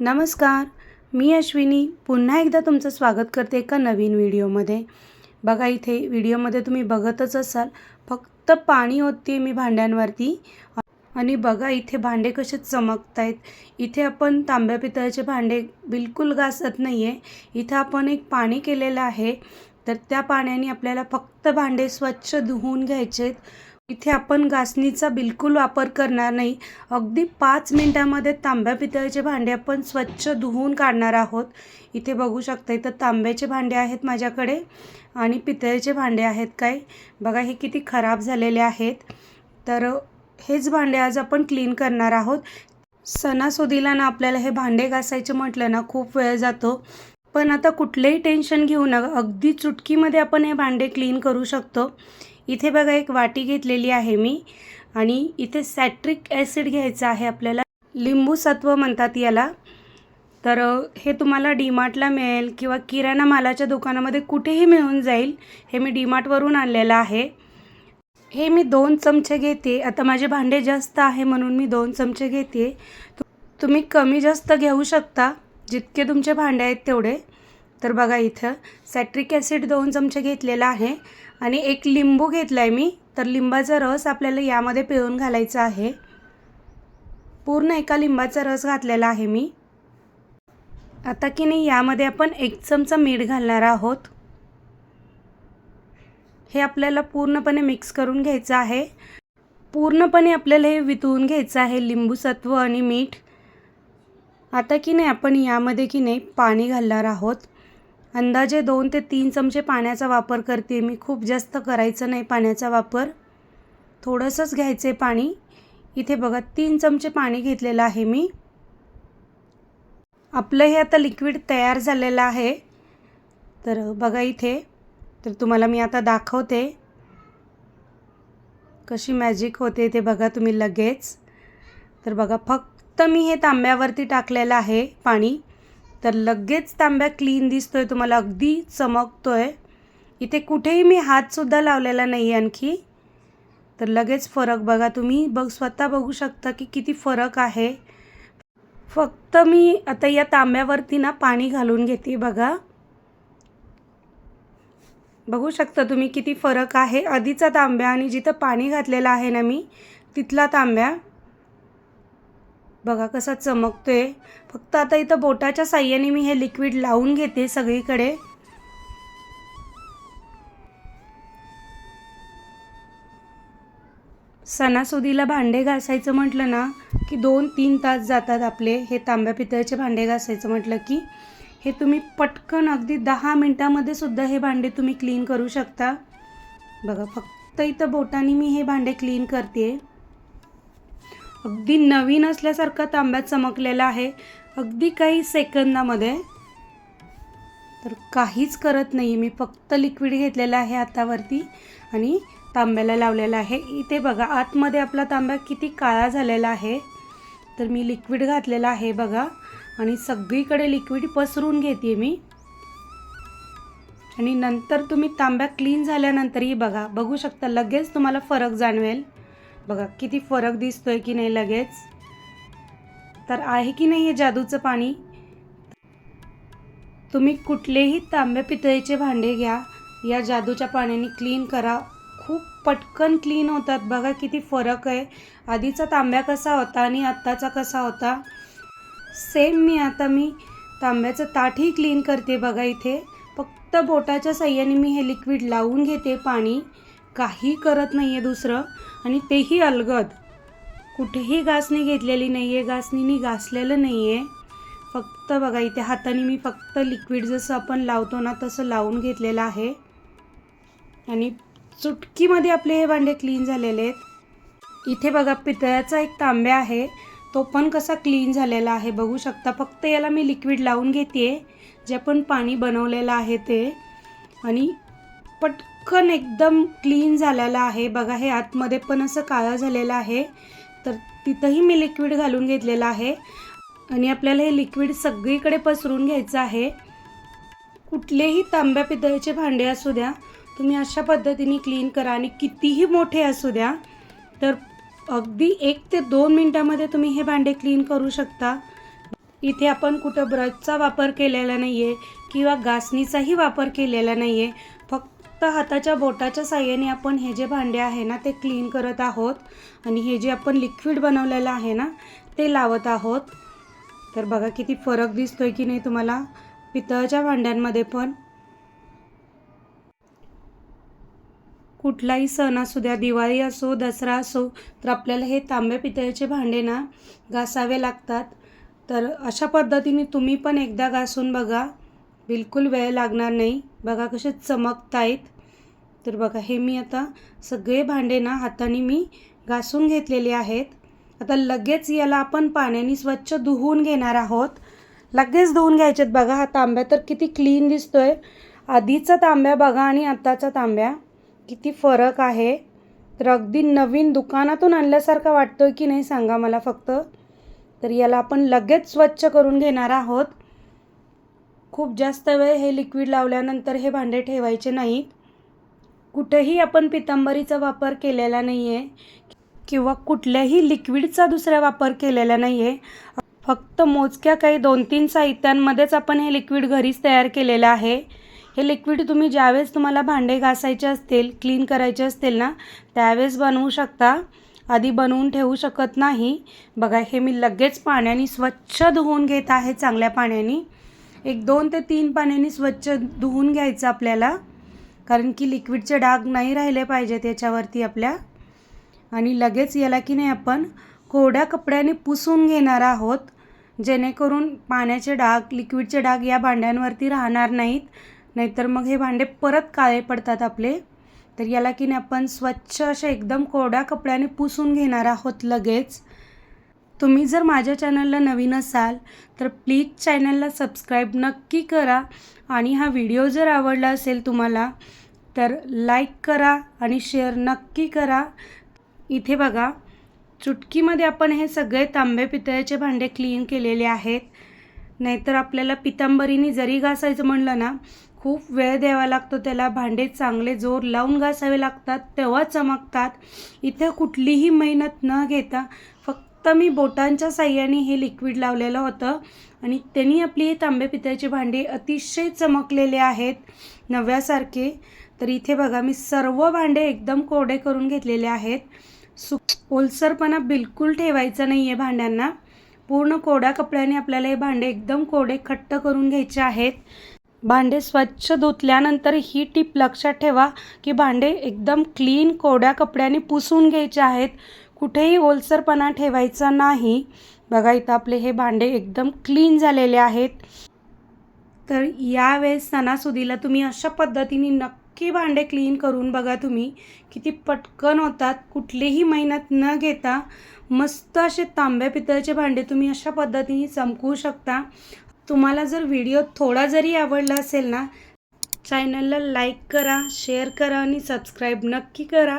नमस्कार मी अश्विनी. पुन्हा एकदा तुमचं स्वागत करते एका नवीन व्हिडिओमध्ये. बघा इथे व्हिडिओमध्ये तुम्ही बघतच असाल फक्त पाणी ओतते मी भांड्यांवरती. आणि बघा इथे भांडे कसे चमकत आहेत इथे आपण तांब्या पितळाचे भांडे बिलकुल घासत नाही आहे इथं आपण एक पाणी केलेलं आहे. तर त्या पाण्याने आपल्याला फक्त भांडे स्वच्छ धुवून घ्यायचे आहेत इथे आपण घासणीचा बिलकुल वापर करणार नाही. अगदी पाच मिनटामध्ये तांब्या पितळचे भांडे आपण स्वच्छ धुवून काढणार आहोत. इथे बघू शकता इथं तांब्याचे भांडे आहेत माझ्याकडे. आणि पितळेचे भांडे आहेत काय? बघा हे किती खराब झालेले आहेत. तर हेच भांडे आज आपण क्लीन करणार आहोत. सणासुदीला ना आपल्याला हे भांडे घासायचे म्हटलं ना खूप वेळ जातो. पण आता कुठलेही टेन्शन घेऊ नका. अगदी चुटकीमध्ये आपण हे भांडे क्लीन करू शकतो. इथे बघा एक वाटी घेतलेली आहे मी. आणि इथे सॅट्रिक ॲसिड घ्यायचं आहे आपल्याला. लिंबू सत्व म्हणतात याला. तर हे तुम्हाला डीमार्टला मिळेल किंवा किराणा मालाच्या दुकानामध्ये कुठेही मिळून जाईल. हे मी डीमार्टवरून आणलेलं आहे. हे मी दोन चमचे घेते. आता माझे भांडे जास्त आहे म्हणून मी दोन चमचे घेते. तुम्ही कमी जास्त घेऊ शकता. जितके तुमचे भांडे आहेत तेवढे. तर बघा इथं सॅट्रिक ॲसिड दोन चमचे घेतलेला आहे. आणि एक लिंबू घेतला आहे मी. तर लिंबाचा रस आपल्याला यामध्ये पिळून घालायचा आहे. पूर्ण एका लिंबाचा रस घातलेला आहे मी. आता की नाही यामध्ये आपण एक चमचा मीठ घालणार आहोत. हे आपल्याला पूर्णपणे मिक्स करून घ्यायचं आहे. पूर्णपणे आपल्याला हे वितळून घ्यायचं आहे लिंबू सत्व आणि मीठ. आता की नाही आपण यामध्ये की नाही पाणी घालणार आहोत. अंदाजे दोन ते तीन चमचे पाण्याचा वापर करते. मी खूप जास्त करायचं नाही पाण्याचा वापर. थोडंसंच घ्यायचं पाणी. इथे बघा तीन चमचे पाणी घेतलेलं आहे मी. आपलं हे आता लिक्विड तयार झालेलं आहे. तर बघा इथे. तर तुम्हाला मी आता दाखवते. कशी मॅजिक होते ते बघा तुम्ही लगेच. तर बघा फक्त मी हे तांब्यावरती टाकलेलं आहे पाणी. तर लगेच तांब्या क्लीन दिसतोय तुम्हाला अगदी चमकतोय. इथे कुठेही मी हातसुद्धा लावलेला नाही आणखी. तर लगेच फरक बघा तुम्ही. बघ स्वतः बघू शकता की किती फरक आहे. फक्त मी आता या तांब्यावरती ना पाणी घालून घेते बघा. बघू शकता तुम्ही किती फरक आहे. आधीचा तांब्या आणि जिथं पाणी घातलेलं आहे ना मी तिथला तांब्या. बघा कसा चमकतोय. फक्त आता इथं बोटाच्या साह्याने मी हे लिक्विड लावून घेते सगळीकडे. सणासुदीला भांडे घासायचं म्हटलं ना की दोन तीन तास जातात आपले हे तांब्या पितळेचे भांडे घासायचं म्हटलं की हे तुम्ही पटकन अगदी दहा मिनटामध्ये सुद्धा हे भांडे तुम्ही क्लीन करू शकता. बघा फक्त इथं बोटाने मी हे भांडे क्लीन करते अगदी नवीन असल्यासारखा तांब्यात चमकलेला आहे. अगदी काही सेकंदामध्ये. तर काहीच करत नाही. मी फक्त लिक्विड घेतलेलं आहे हातावरती आणि तांब्याला लावलेला आहे. इथे बघा आतमध्ये आपला तांब्या किती काळा झालेला आहे. तर मी लिक्विड घातलेलं आहे बघा. आणि सगळीकडे लिक्विड पसरून घेते मी. आणि नंतर तुम्ही तांब्या क्लीन झाल्यानंतरही बघा. बघू शकता लगेच तुम्हाला फरक जाणवेल. बघा किती फरक दिसतोय की नाही लगेच? तर आहे की नाही हे जादूचं पाणी? तुम्ही कुठलेही तांब्या पितळेचे भांडे घ्या. या जादूच्या पाण्याने क्लीन करा. खूप पटकन क्लीन होतात. बघा किती फरक आहे. आधीचा तांब्या कसा होता आणि आत्ताचा कसा होता? सेम मी आता मी तांब्याचं ताटही क्लीन करते बघा इथे. फक्त बोटाच्या साह्याने मी हे लिक्विड लावून घेते पाणी. काही करत नाही आहे दुसरं. आणि तेही अलगद. कुठेही घासणी घेतलेली नाही आहे घासणीने घासलेलं नाही आहे फक्त बघा इथे हाताने मी फक्त लिक्विड जसं आपण लावतो ना तसं लावून घेतलेलं आहे. आणि चुटकीमध्ये आपले हे भांडे क्लीन झालेले आहेत. इथे बघा पितळ्याचा एक तांब्या आहे. तो पण कसा क्लीन झालेला आहे बघू शकता. फक्त याला मी लिक्विड लावून घेते जे आपण पाणी बनवलेलं आहे ते. आणि पटकन एकदम क्लीन झालेलं आहे. बघा हे आतमध्ये पण असं काळं झालेलं आहे. तर तिथंही मी लिक्विड घालून घेतलेलं आहे. आणि आपल्याला हे लिक्विड सगळीकडे पसरून घ्यायचं आहे. कुठलेही तांब्या पितळीचे भांडे असू द्या तुम्ही अशा पद्धतीने क्लीन करा. आणि कितीही मोठे असू द्या तर अगदी एक ते दोन मिनटामध्ये तुम्ही हे भांडे क्लीन करू शकता. इथे आपण कुठं ब्रशचा वापर केलेला नाही आहे किंवा घासणीचाही वापर केलेला नाही आहे फक्त हाताच्या बोटाच्या साह्याने आपण हे जे भांडे आहे ना ते क्लीन करत आहोत. आणि हे जे आपण लिक्विड बनवलेलं आहे ना ते लावत आहोत. तर बघा किती फरक दिसतोय की नाही तुम्हाला? पितळच्या भांड्यांमध्ये पण. कुठलाही सण असू द्या दिवाळी असो दसरा असो तर आपल्याला हे तांब्या पितळेचे भांडे ना घासावे लागतात. तर अशा पद्धतीने तुम्ही पण एकदा घासून बघा. बिलकुल वेळ लागणार नाही. बघा कसे चमकत आहेत तर बघा हे मी आता सगळे भांडे ना हाताने मी घासून घेतलेले आहेत. आता लगेच याला आपण पाण्याने स्वच्छ धुवून घेणार आहोत. लगेच धुवून घ्यायचेत. बघा हा तांब्या तर किती क्लीन दिसतोय. आधीचा तांब्या बघा आणि आत्ताचा तांब्या. किती फरक आहे. तर अगदी नवीन दुकानातून आणल्यासारखा वाटतोय की नाही सांगा मला फक्त. तर याला आपण लगेच स्वच्छ करून घेणार आहोत. खूप जास्त वेळ हे लिक्विड लावल्यानंतर हे भांडे ठेवायचे नाहीत. कुठेही आपण पितांबरीचा वापर केलेला नाही आहे किंवा कुठल्याही लिक्विडचा दुसरा वापर केलेला नाही आहे फक्त मोजक्या काही दोन तीन साहित्यांमध्येच आपण हे लिक्विड घरीच तयार केलेलं आहे. हे लिक्विड तुम्ही ज्यावेळेस तुम्हाला भांडे घासायचे असतील क्लीन करायचे असतील ना त्यावेळेस बनवू शकता. आधी बनवून ठेवू शकत नाही. बघा हे मी लगेच पाण्याने स्वच्छ धुवून घेत आहे चांगल्या पाण्याने. एक दोन ते तीन पाण्याने स्वच्छ धुवून घ्यायचं आपल्याला. कारण की लिक्विडचे डाग नाही राहिले पाहिजेत याच्यावरती आपल्या. आणि लगेच याला की नाही आपण कोरड्या कपड्याने पुसून घेणार आहोत. जेणेकरून पाण्याचे डाग लिक्विडचे डाग या भांड्यांवरती राहणार नाहीत. नाहीतर मग हे भांडे परत काळे पडतात आपले. तर याला की नाही आपण स्वच्छ असे एकदम कोरड्या कपड्याने पुसून घेणार आहोत लगेच. तुम्ही जर माझ्या चॅनलला नवीन असाल तर प्लीज चॅनलला सबस्क्राईब नक्की करा. आणि हा व्हिडिओ जर आवडला असेल तुम्हाला तर लाईक करा आणि शेअर नक्की करा. इथे बघा चुटकीमध्ये आपण हे सगळे तांबे पितळ्याचे भांडे क्लीन केलेले आहेत. नाहीतर आपल्याला पितांबरीने जरी घासायचं म्हणलं ना खूप वेळ द्यावा लागतो त्याला. भांडे चांगले जोर लावून घासावे लागतात तेव्हा चमकतात. इथे कुठलीही मेहनत न घेता फक्त फक्त मी बोटांच्या साह्याने हे लिक्विड लावलेलं होतं. आणि त्यांनी आपली हे तांबे पितळेचे भांडी अतिशय चमकलेले आहेत नव्यासारखे. तर इथे बघा मी सर्व भांडे एकदम कोरडे करून घेतलेले आहेत. सु ओलसरपणा बिलकुल ठेवायचा नाही आहे भांड्यांना. पूर्ण कोरड्या कपड्याने आपल्याला हे भांडे एकदम कोरडे खट्ट करून घ्यायचे आहेत. भांडे स्वच्छ धुतल्यानंतर ही टीप लक्षात ठेवा की भांडे एकदम क्लीन कोरड्या कपड्याने पुसून घ्यायचे आहेत. कुठेही ओलसरपणा ठेवायचा नाही. बघा इथं आपले हे भांडे एकदम क्लीन झालेले आहेत. तर यावेळेस सणासुदीला तुम्ही अशा पद्धतीने नक्की भांडे क्लीन करून बघा तुम्ही. किती पटकन होतात. कुठलीही मेहनत न घेता मस्त असे तांब्या पितळचे भांडे तुम्ही अशा पद्धतीने चमकवू शकता. तुम्हाला जर व्हिडिओ थोडा जरी आवडला असेल ना चॅनलला लाईक करा शेअर करा आणि सबस्क्राईब नक्की करा.